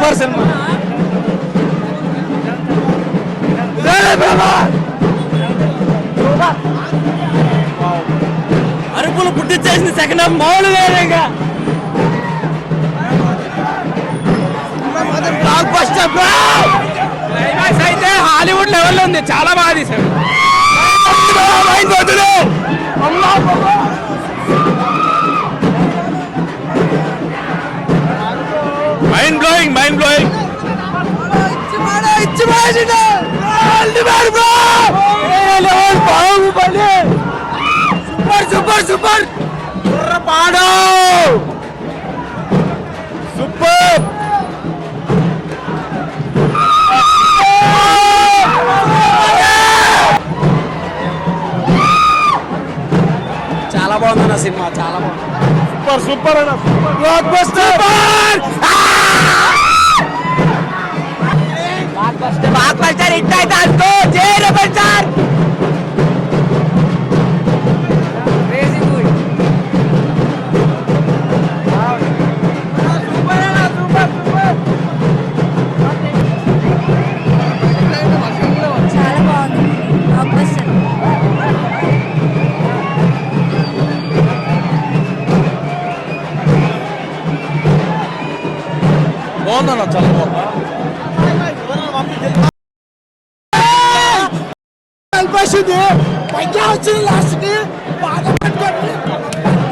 Super cinema అరుపులు పుట్టించేసింది second half మామూలు వేరేగా బ్లాక్ బస్టర్ క్లైమాక్స్ అయితే హాలీవుడ్ లెవెల్లో ఉంది చాలా బాగా తీశాడు blowing mind blowing super super super పాడు సూపర్ చాలా బాగుంది అన్న సినిమా చాలా బాగుంది. సూపర్ సూపర్ అన్న. బ్లాక్ బస్టర్ బాగుందన్న చాలా బాగుంది కలిపేసింది పైగా వచ్చింది లాస్ట్ కి బాగా పట్టుకొని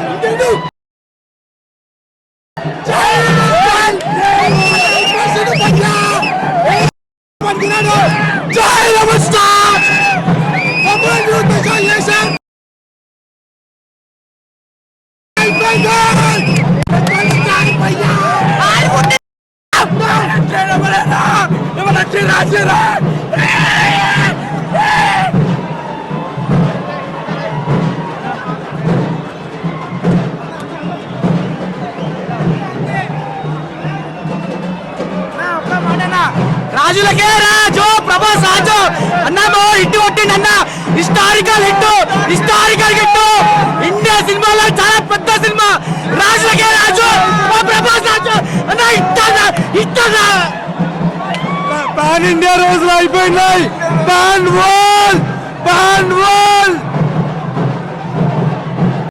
ఇంటిని. జై రమణ్! కలిపేసింది పైగా! ఏ పట్టుకున్నాడు! జై రమణ్ స్టార్! కమల్ యూత్ విజయ్ చేశారు! రాజులకే రాజు ప్రభాస్ రాజు అన్న హిట్ కొట్టిండి అన్న historical hit historical hit India సినిమాలో చాలా పెద్ద పాన్ ఇండియా రోజులు అయిపోయినాయి పాన్ వాల్ పాన్ వాల్